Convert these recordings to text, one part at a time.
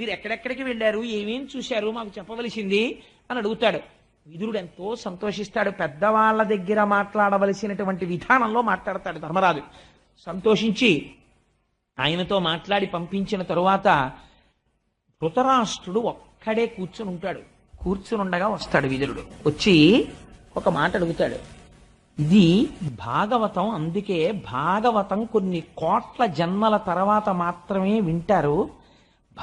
మీరు ఎక్కడెక్కడికి వెళ్ళారు? ఏమేం చూశారు? మాకు చెప్పవలసింది అని అడుగుతాడు. విదురుడు ఎంతో సంతోషిస్తాడు. పెద్దవాళ్ళ దగ్గర మాట్లాడవలసినటువంటి విధానంలో మాట్లాడతాడు ధర్మరాజు. సంతోషించి ఆయనతో మాట్లాడి పంపించిన తరువాత ధృతరాష్ట్రుడు ఒక్కడే కూర్చుని ఉంటాడు కూర్చుని ఉండగా వస్తాడు విదురుడు. వచ్చి ఒక మాట అడుగుతాడు. ఇది భాగవతం. అందుకే భాగవతం కొన్ని కోట్ల జన్మల తర్వాత మాత్రమే వింటారు.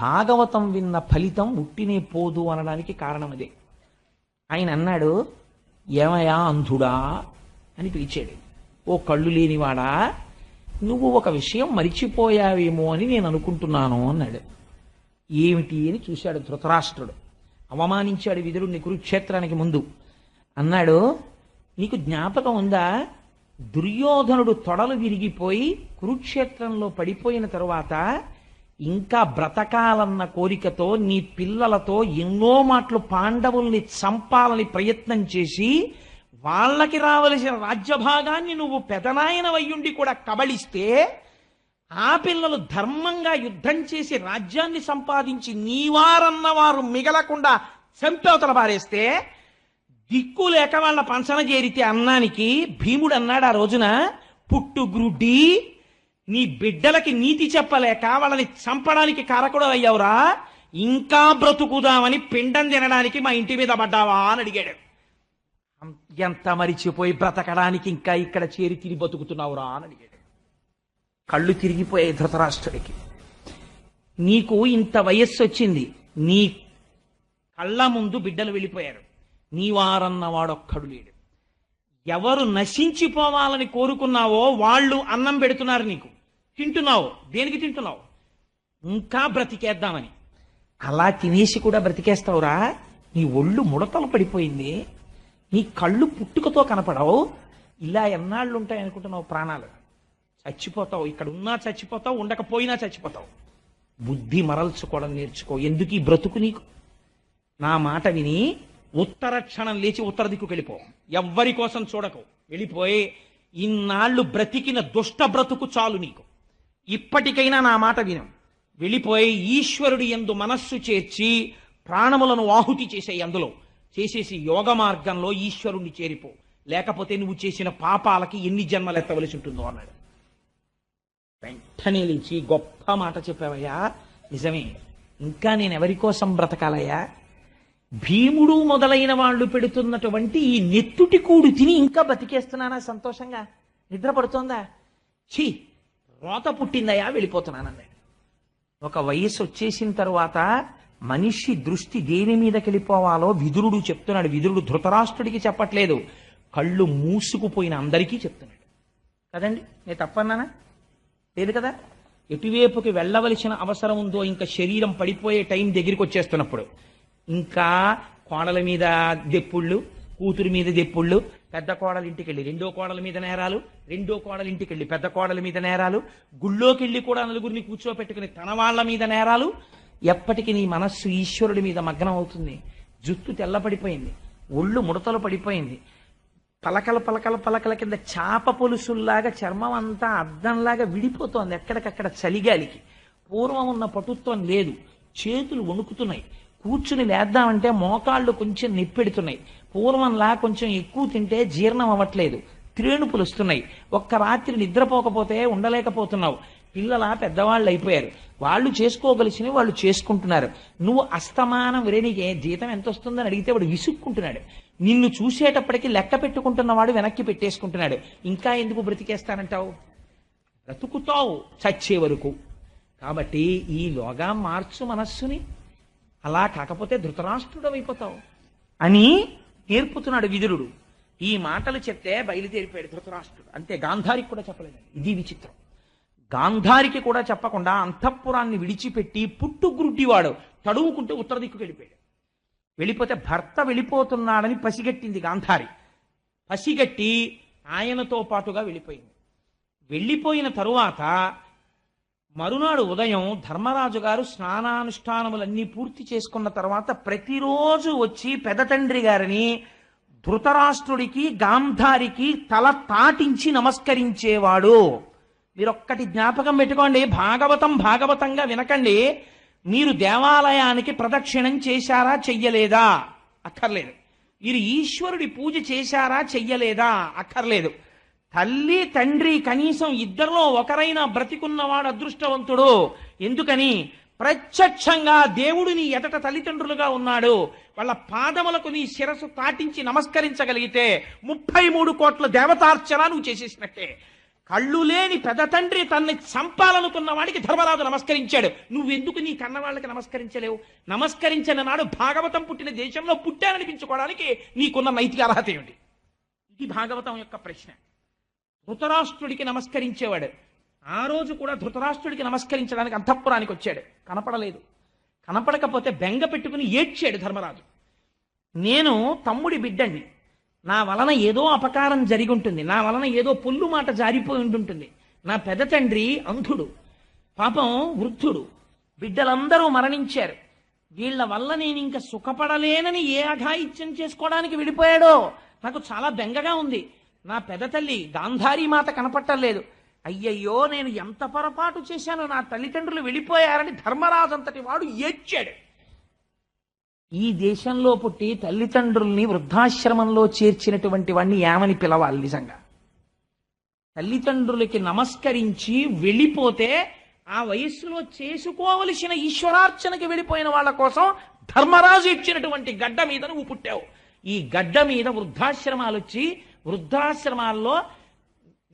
భాగవతం విన్న ఫలితం ఉట్టినే పోదు అనడానికి కారణం అదే. ఆయన అన్నాడు ఏమయా అంధుడా అని పిలిచాడు. ఓ కళ్ళు లేనివాడా నువ్వు ఒక విషయం మరిచిపోయావేమో అని నేను అనుకుంటున్నాను అన్నాడు. ఏమిటి అని చూశాడు ధృతరాష్ట్రుడు. అవమానించాడు విదురుణ్ణి కురుక్షేత్రానికి ముందు. అన్నాడు నీకు జ్ఞాపకం ఉందా? దుర్యోధనుడు తొడలు విరిగిపోయి కురుక్షేత్రంలో పడిపోయిన తరువాత ఇంకా బ్రతకాలన్న కోరికతో నీ పిల్లలతో ఎన్నో మాటలు పాండవుల్ని చంపాలని ప్రయత్నం చేసి వాళ్ళకి రావలసిన రాజ్యభాగాన్ని నువ్వు పెదనాయన వయ్యుండి కూడా కబళిస్తే ఆ పిల్లలు ధర్మంగా యుద్ధం చేసి రాజ్యాన్ని సంపాదించి నీవారన్న వారు మిగలకుండా చంపేవతల పారేస్తే దిక్కు లేక వాళ్ళ పంచన చేరితే అన్నానికి భీముడు అన్నాడు ఆ రోజున పుట్టుగ్రుడ్డి నీ బిడ్డలకి నీతి చెప్పలేక వాళ్ళని చంపడానికి కారకుడు అయ్యావురా ఇంకా బ్రతుకుదామని పిండం తినడానికి మా ఇంటి మీద పడ్డావా అని అడిగాడు. ఎంత మరిచిపోయి బ్రతకడానికి ఇంకా ఇక్కడ చేరి తిరిగి బతుకుతున్నావురా అని అడిగాడు. కళ్ళు తిరిగిపోయాయి ధృతరాష్ట్రుడికి. నీకు ఇంత వయస్సు వచ్చింది నీ కళ్ళ ముందు బిడ్డలు వెళ్ళిపోయారు. నీవారన్న వాడొక్కడు లేడు. ఎవరు నశించిపోవాలని కోరుకున్నావో వాళ్ళు అన్నం పెడుతున్నారు నీకు. తింటున్నావు. దేనికి తింటున్నావు? ఇంకా బ్రతికేద్దామని. అలా తినేసి కూడా బ్రతికేస్తావురా. నీ ఒళ్ళు ముడతలు పడిపోయింది. నీ కళ్ళు పుట్టుకతో కనపడవు. ఇలా ఎన్నాళ్ళు ఉంటాయి అనుకుంటున్నావు ప్రాణాలు? చచ్చిపోతావు. ఇక్కడ ఉన్నా చచ్చిపోతావు. ఉండకపోయినా చచ్చిపోతావు. బుద్ధి మరల్చుకోవడం నేర్చుకో. ఎందుకు ఈ బ్రతుకు నీకు? నా మాట విని ఉత్తర క్షణం లేచి ఉత్తర దిక్కు వెళ్ళిపో. ఎవ్వరి కోసం చూడకు. వెళ్ళిపోయి ఇన్నాళ్ళు బ్రతికిన దుష్ట బ్రతుకు చాలు నీకు. ఇప్పటికైనా నా మాట విను. వెళ్ళిపోయి ఈశ్వరుడి ఎందు మనస్సు చేర్చి ప్రాణములను ఆహుతి చేసే అందులో. చేసేసి యోగ మార్గంలో ఈశ్వరుణ్ణి చేరిపో. లేకపోతే నువ్వు చేసిన పాపాలకి ఎన్ని జన్మలు ఎత్తవలసి ఉంటుందో అన్నాడు. వెంటనే లేచి గొప్ప మాట చెప్పావయ్యా. నిజమే ఇంకా నేను ఎవరి కోసం బ్రతకాలయ్యా? భీముడు మొదలైన వాళ్ళు పెడుతున్నటువంటి ఈ నెత్తుటి కూడు తిని ఇంకా బతికేస్తున్నానా సంతోషంగా? నిద్ర పడుతోందా ఛీ కోత పుట్టిందయ్యా వెళ్ళిపోతున్నానన్నాడు. ఒక వయస్సు వచ్చేసిన తర్వాత మనిషి దృష్టి దేని మీదకి వెళ్ళిపోవాలో విదురుడు చెప్తున్నాడు. విదురుడు ధృతరాష్ట్రుడికి చెప్పట్లేదు. కళ్ళు మూసుకుపోయిన అందరికీ చెప్తున్నాడు. కదండి? నేను తప్పన్నానా? లేదు కదా? ఎటువైపుకి వెళ్ళవలసిన అవసరం ఉందో ఇంకా శరీరం పడిపోయే టైం దగ్గరికి వచ్చేస్తున్నప్పుడు. ఇంకా కోడల మీద దెప్పుళ్ళు కూతురు మీద దెప్పుళ్ళు పెద్ద కోడలు ఇంటికి వెళ్ళి రెండో కోడల మీద నేరాలు రెండో కోడలు ఇంటికి వెళ్ళి పెద్ద కోడల మీద నేరాలు గుళ్ళోకి వెళ్ళి కూడా నలుగురిని కూర్చోపెట్టుకుని తన వాళ్ళ మీద నేరాలు. ఎప్పటికీ నీ మనస్సు ఈశ్వరుడి మీద మగ్నం అవుతుంది. జుట్టు తెల్లపడిపోయింది. ఒళ్ళు ముడతలు పడిపోయింది. పలకల పలకల పలకల కింద చాప పొలుసుల్లాగా చర్మం అంతా అద్దంలాగా విడిపోతోంది ఎక్కడికక్కడ చలిగాలికి. పూర్వం ఉన్న పటుత్వం లేదు. చేతులు వణుకుతున్నాయి. కూర్చుని లేద్దామంటే మోకాళ్ళు కొంచెం నిప్పెడుతున్నాయి. పూర్వంలా కొంచెం ఎక్కువ తింటే జీర్ణం అవ్వట్లేదు. త్రేణుపులు వస్తున్నాయి. ఒక్క రాత్రి నిద్రపోకపోతే ఉండలేకపోతున్నావు. పిల్లల పెద్దవాళ్ళు అయిపోయారు. వాళ్ళు చేసుకోగలిసినవి వాళ్ళు చేసుకుంటున్నారు. నువ్వు అస్తమానం వేరే జీతం ఎంత వస్తుందని అడిగితే వాడు విసుక్కుంటున్నాడు. నిన్ను చూసేటప్పటికి లెక్క పెట్టుకుంటున్నవాడు వెనక్కి పెట్టేసుకుంటున్నాడు. ఇంకా ఎందుకు బ్రతికేస్తానంటావు? బ్రతుకుతావు చచ్చే వరకు. కాబట్టి ఈలోగా మార్చు మనస్సుని. అలా కాకపోతే ధృతరాష్ట్రుడు అయిపోతావు అని నేర్పుతున్నాడు విదురుడు. ఈ మాటలు చెప్తే బయలుదేరిపోయాడు ధృతరాష్ట్రుడు. అంతే గాంధారికి కూడా చెప్పలేదు. ఇది విచిత్రం. గాంధారికి కూడా చెప్పకుండా అంతఃపురాన్ని విడిచిపెట్టి పుట్టుగ్రుడ్డివాడు తడువుకుంటే ఉత్తర దిక్కుకు వెళ్ళిపోయాడు. వెళ్ళిపోతే భర్త వెళ్ళిపోతున్నాడని పసిగట్టింది గాంధారి. పసిగట్టి ఆయనతో పాటుగా వెళ్ళిపోయింది. వెళ్ళిపోయిన తరువాత మరునాడు ఉదయం ధర్మరాజు గారు స్నానానుష్ఠానములన్నీ పూర్తి చేసుకున్న తర్వాత ప్రతిరోజు వచ్చి పెదతండ్రి గారిని ధృతరాష్ట్రుడికి గాంధారికి తల తాటించి నమస్కరించేవాడు. మీరు ఒక్కటి జ్ఞాపకం పెట్టుకోండి భాగవతం భాగవతంగా వినకండి. మీరు దేవాలయానికి ప్రదక్షిణం చేశారా చెయ్యలేదా? అక్కర్లేదు. మీరు ఈశ్వరుడి పూజ చేశారా చెయ్యలేదా? అక్కర్లేదు. తల్లి తండ్రి కనీసం ఇద్దరిలో ఒకరైనా బ్రతికున్నవాడు అదృష్టవంతుడు. ఎందుకని? ప్రత్యక్షంగా దేవుడిని ఎదట తల్లిదండ్రులుగా ఉన్నాడు. వాళ్ళ పాదములకు నీ శిరస్సు తాటించి నమస్కరించగలిగితే ముప్పై మూడు కోట్ల దేవతార్చన నువ్వు చేసేసినట్టే. కళ్ళు లేని పెద్ద తండ్రి తన్ని చంపాలనుకున్న వాడికి ధర్మరాజు నమస్కరించాడు. నువ్వెందుకు నీ కన్న వాళ్ళకి నమస్కరించలేవు? నమస్కరించిన నాడు భాగవతం పుట్టిన దేశంలో పుట్టాననిపించుకోవడానికి నీకున్న నైతిక అర్హత ఏమిటి? ఇది భాగవతం యొక్క ప్రశ్న. ధృతరాష్ట్రుడికి నమస్కరించేవాడు. ఆ రోజు కూడా ధృతరాష్ట్రుడికి నమస్కరించడానికి అంతఃపురానికి వచ్చాడు. కనపడలేదు. కనపడకపోతే బెంగ పెట్టుకుని ఏడ్చాడు ధర్మరాజు. నేను తమ్ముడి బిడ్డండి నా వలన ఏదో అపకారం జరిగి ఉంటుంది నా వలన ఏదో పొల్లు మాట జారిపోయి ఉంటుంటుంది. నా పెద్ద తండ్రి అంధుడు. పాపం వృద్ధుడు. బిడ్డలందరూ మరణించారు. వీళ్ళ వల్ల నేను ఇంకా సుఖపడలేనని ఏ అఘాయిత్యం చేసుకోవడానికి విడిపోయాడో నాకు చాలా బెంగగా ఉంది. నా పెద్ద తల్లి గాంధారీ మాత కనపట్టలేదు అయ్యయ్యో నేను ఎంత పొరపాటు చేశానో నా తల్లిదండ్రులు వెళ్ళిపోయారని ధర్మరాజు అంతటి వాడు ఏడ్చాడు. ఈ దేశంలో పుట్టి తల్లిదండ్రుల్ని వృద్ధాశ్రమంలో చేర్చినటువంటి వాడిని ఏమని పిలవాలి నిజంగా? తల్లిదండ్రులకి నమస్కరించి వెళ్ళిపోతే ఆ వయస్సులో చేసుకోవలసిన ఈశ్వరార్చనకి వెళ్ళిపోయిన వాళ్ళ కోసం ధర్మరాజు ఇచ్చినటువంటి గడ్డ మీద నువ్వు పుట్టావు. ఈ గడ్డ మీద వృద్ధాశ్రమాలు వచ్చి వృద్ధాశ్రమాల్లో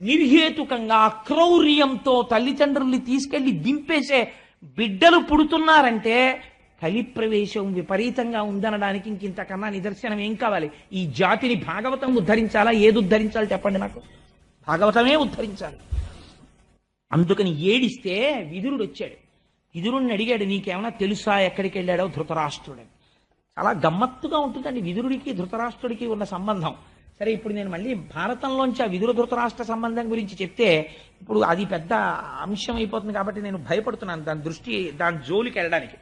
నిర్హేతుకంగా అక్రౌర్యంతో తల్లిదండ్రుల్ని తీసుకెళ్ళి దింపేసే బిడ్డలు పుడుతున్నారంటే కలి ప్రవేశం విపరీతంగా ఉందనడానికి ఇంకింతకన్నా నిదర్శనం ఏం కావాలి? ఈ జాతిని భాగవతం ఉద్ధరించాలా? ఏది ఉద్ధరించాలి చెప్పండి నాకు? భాగవతమే ఉద్ధరించాలి. అందుకని ఏడిస్తే విదురుడు వచ్చాడు. విదురుణ్ణి అడిగాడు నీకేమైనా తెలుసా ఎక్కడికి వెళ్ళాడో ధృతరాష్ట్రుడని? చాలా గమ్మత్తుగా ఉంటుందండి విదురుడికి ధృతరాష్ట్రుడికి ఉన్న సంబంధం. సరే ఇప్పుడు నేను మళ్ళీ భారతంలోంచి ఆ విదుర ధృతరాష్ట్ర సంబంధం గురించి చెప్తే ఇప్పుడు అది పెద్ద అంశం అయిపోతుంది కాబట్టి నేను భయపడుతున్నాను దాని దృష్టి దాని జోలికి వెళ్ళడానికి.